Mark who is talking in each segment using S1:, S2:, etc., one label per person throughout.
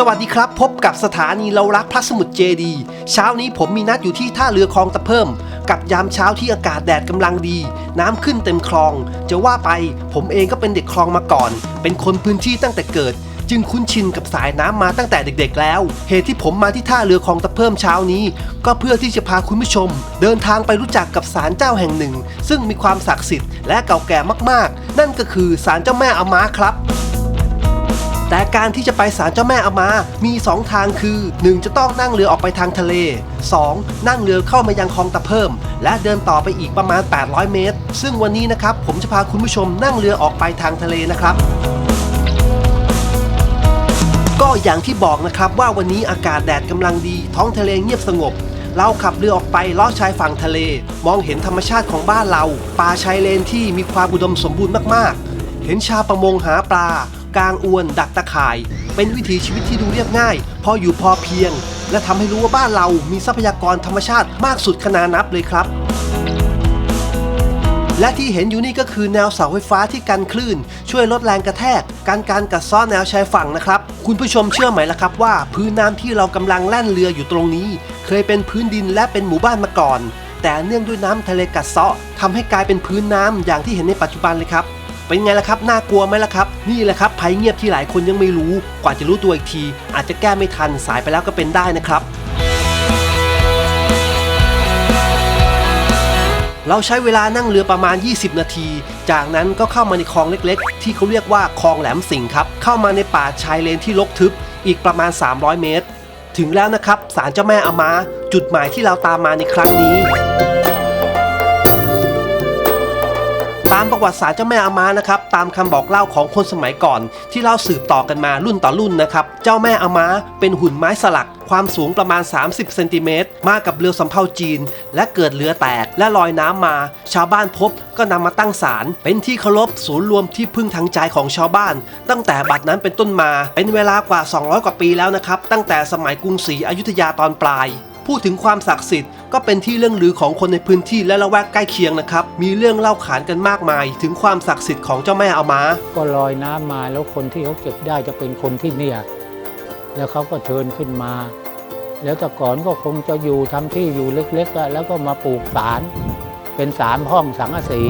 S1: สวัสดีครับ พบกับสถานีเรารักพระสมุทรเจดี เช้านี้ผมมีนัดอยู่ที่ท่าเรือคลองตะเพิ่ม กับยามเช้าที่อากาศแดดกำลังดี น้ำขึ้นเต็มคลอง จะว่าไปผมเองก็เป็นเด็กคลองมาก่อน เป็นคนพื้นที่ตั้งแต่เกิด จึงคุ้นชินกับสายน้ำมาตั้งแต่เด็ก ๆ แล้ว เหตุที่ผมมาที่ท่าเรือคลองตะเพิ่มเช้านี้ ก็เพื่อที่จะพาคุณผู้ชม เดินทางไปรู้จักกับศาลเจ้าแห่งหนึ่ง ซึ่งมีความศักดิ์สิทธิ์และเก่าแก่มากๆ นั่นก็คือศาลเจ้าแม่อาม้าครับ แต่การที่จะไปศาลเจ้าแม่อามา มี 2 ทางคือ 1 จะต้องนั่งเรือออกไปทางทะเล 2 นั่งเรือเข้ามายังคลองตะเพิ่ม และเดินต่อไปอีกประมาณ 800 เมตร ซึ่งวันนี้นะครับผมจะพาคุณผู้ชมนั่งเรือออกไปทางทะเลนะครับก็อย่างที่บอกนะครับว่าวันนี้อากาศแดดกำลังดี ท้องทะเลเงียบสงบ เราขับเรือออกไปลอดชายฝั่งทะเล มองเห็นธรรมชาติของบ้านเรา ป่าชายเลนที่มีความอุดมสมบูรณ์มากๆ เห็นชาวประมงหาปลา กางอวน ดักตะข่าย เป็นวิถีชีวิตที่ดูเรียบง่าย พออยู่พอเพียง และทำให้รู้ว่าบ้านเรามีทรัพยากรธรรมชาติมากสุดขนานับเลยครับ และที่เห็นอยู่นี่ก็คือแนวเสาไฟฟ้าที่กันคลื่น ช่วยลดแรงกระแทก การการกัดเซ้อแนวชายฝั่งนะครับ คุณผู้ชมเชื่อไหมล่ะครับว่า พื้นน้ำที่เรากำลังแล่นเรืออยู่ตรงนี้ เคยเป็นพื้นดินและเป็นหมู่บ้านมาก่อน แต่เนื่องด้วยน้ำทะเลกัดเซาะทำให้กลายเป็นพื้นน้ำอย่างที่เห็นในปัจจุบันเลยครับ เป็นไงล่ะครับ น่ากลัวไหมล่ะครับ นี่แหละครับภัยเงียบที่หลายคนยังไม่รู้ กว่าจะรู้ตัวอีกที อาจจะแก้ไม่ทันสายไปแล้วก็เป็นได้นะครับ เราใช้เวลานั่งเรือประมาณ 20 นาที จากนั้นก็เข้ามาในคลองเล็กๆ ที่เขาเรียกว่าคลองแหลมสิงห์ครับ เข้ามาในป่าชายเลนที่รกทึบ อีกประมาณ 300 เมตร ถึงแล้วนะครับศาลเจ้าแม่อามา จุดหมายที่เราตามมาในครั้งนี้ ตามประวัติศาสตร์เจ้าแม่อามานะครับตามคำบอกเล่าของคนสมัยก่อน ที่เล่าสืบต่อกันมารุ่นต่อรุ่นนะครับเจ้าแม่อามาเป็นหุ่นไม้สลัก ความสูงประมาณ 30เซนติเมตรมากับเรือสำเภาจีน และเกิดเรือแตกและลอยน้ำมา ชาวบ้านพบก็นำมาตั้งศาลเป็นที่เคารพศูนย์รวมที่พึ่งทางใจของชาวบ้าน ตั้งแต่บัดนั้นเป็นต้นมา เป็นเวลากว่า 200 กว่าปีแล้วนะครับตั้งแต่สมัยกรุงศรีอยุธยาตอนปลาย พูดถึงความศักดิ์สิทธิ์ก็เป็นที่เรื่องลือของคนในพื้นที่และละแวกใกล้เคียงนะครับ มีเรื่องเล่าขานกันมากมาย ถึงความศักดิ์สิทธิ์ของเจ้าแม่อามา
S2: ก็ลอยน้ำมาแล้วคนที่เขาเก็บได้จะเป็นคนที่เนี่ย แล้วเขาก็เชิญขึ้นมา แล้วแต่ก่อนก็คงจะอยู่ทำที่อยู่เล็กๆอะแล้วก็มาปลูกศาลเป็นสามห้องสังกะสี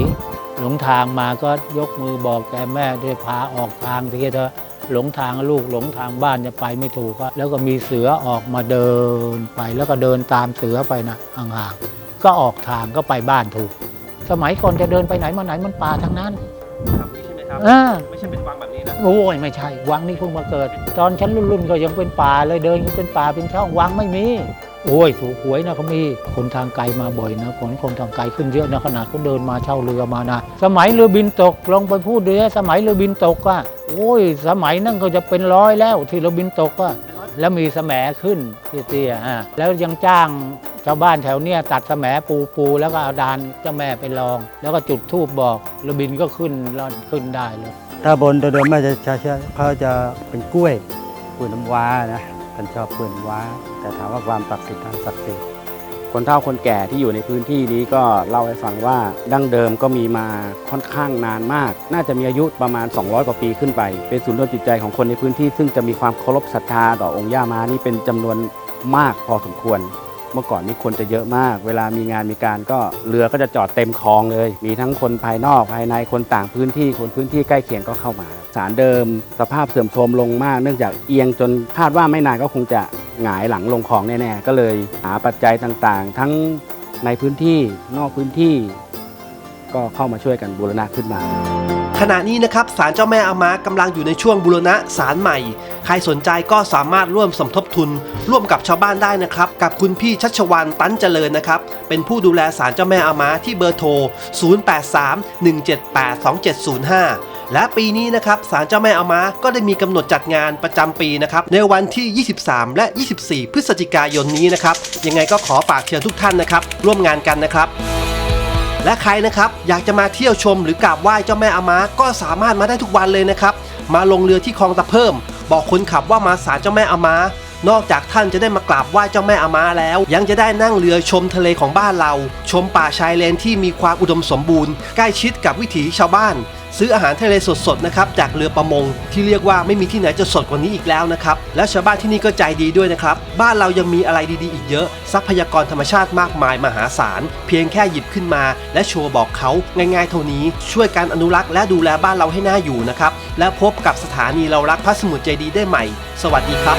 S2: หลงทางมาก็ยกมือบอกแกแม่ด้วยพาออกทางทีเถอะ หลงทางลูกหลงทางบ้านจะไปไม่ถูกอะแล้วก็มีเสือออกมาเดินไป แล้วก็เดินตามเสือไปนะห่างๆก็ออกทางก็ไปบ้านถูก สมัยก่อนจะเดินไปไหนมาไหนมันป่าทั้งนั้น
S1: แบบนี้ใช่ไหมครับ
S2: อ่า
S1: ไม่ใช่เป็นวังแบบนี้นะ
S2: โอ้ยไม่ใช่วังนี่เพิ่งมาเกิด ตอนฉันรุ่นๆก็ยังเป็นป่าเลยเดินยังเป็นป่าเป็นช่องวังไม่มี โอ้ยถูกหวยนะเขามีคนทางไกลมาบ่อยนะคนคนทางไกลขึ้นเยอะนะขนาดเขาเดินมาเช่าเรือมานะสมัยเรือบินตกลองไปพูดดูนะสมัยเรือบินตกอะโอ้ย สมัยนั่นก็จะเป็นร้อยแล้วที่เรือบินตกอะแล้วมีแสมขึ้นเตี้ยๆอะแล้วยังจ้างชาวบ้านแถวเนี้ยตัดแสมปูปูแล้วก็เอาดานเจ้าแม่ไปลอง แล้วก็จุดธูปบอกเรือบินก็ขึ้นล่อนขึ้นได้เลย
S3: ถ้าบนเดิมๆมันจะจะจะเขาจะเป็นกล้วยกล้วยน้ำว้านะ ท่านชอบเพื่อนว้า แต่ถามว่าความศักดิ์สิทธิ์ทางศักดิ์สิทธิ์
S4: คนเฒ่าคนแก่ที่อยู่ในพื้นที่นี้ก็เล่าให้ฟังว่าดั้งเดิมก็มีมาค่อนข้างนานมาก น่าจะมีอายุประมาณ 200 กว่าปีขึ้นไป เป็นศูนย์รวมจิตใจของคนในพื้นที่ ซึ่งจะมีความเคารพศรัทธาต่อองค์ย่ามานี่เป็นจำนวนมากพอสมควร เมื่อก่อนนี้คนจะเยอะมาก เวลามีงานมีการก็เรือก็จะจอดเต็มคลองเลย มีทั้งคนภายนอกภายในคนต่างพื้นที่คนพื้นที่ใกล้เคียงก็เข้ามาศาลเดิม สภาพเสื่อมโทรมลงมาก เนื่องจากเอียงจนคาดว่าไม่นานก็คงจะหงายหลังลงคลองแน่ๆก็เลยหาปัจจัยต่างๆ ทั้งในพื้นที่นอกพื้นที่ ก็เข้ามาช่วยกันบูรณะขึ้นมา
S1: ขณะนี้นะครับศาลเจ้าแม่อามากำลังอยู่ในช่วงบูรณะศาลใหม่ ใครสนใจก็สามารถร่วมสมทบทุน ร่วมกับชาวบ้านได้นะครับ กับคุณพี่ชัชวันตันเจริญนะครับ เป็นผู้ดูแลศาลเจ้าแม่อามาที่เบอร์โทร 0831782705และปีนี้นะครับศาลเจ้าแม่อามาก็ได้มีกำหนดจัดงานประจำปีนะครับในวันที่ 23 และ 24 พฤศจิกายนนี้นะครับยังไงก็ขอฝากเชิญทุกท่านนะครับ ร่วมงานกันนะครับ และใครนะครับอยากจะมาเที่ยวชมหรือกราบไหว้เจ้าแม่อามาก็สามารถมาได้ทุกวันเลยนะครับ มาลงเรือที่คลองตะเพิ่ม บอกคนขับว่ามาศาลเจ้าแม่อามานอกจากท่านจะได้มากราบไหว้เจ้าแม่อามาแล้ว ยังจะได้นั่งเรือชมทะเลของบ้านเรา ชมป่าชายเลนที่มีความอุดมสมบูรณ์ ใกล้ชิดกับวิถีชาวบ้าน ซื้ออาหารทะเลสดๆนะครับจากเรือประมง ที่เรียกว่าไม่มีที่ไหนจะสดกว่านี้อีกแล้วนะครับ และชาวบ้านที่นี่ก็ใจดีด้วยนะครับ บ้านเรายังมีอะไรดีๆ อีกเยอะ ทรัพยากรธรรมชาติมากมายมหาศาล เพียงแค่หยิบขึ้นมา และโชว์บอกเขาง่ายๆเท่านี้ ช่วยการอนุรักษ์และดูแลบ้านเราให้น่าอยู่นะครับและพบกับสถานีเรารักพระสมุทรเจดีได้ใหม่ สวัสดีครับ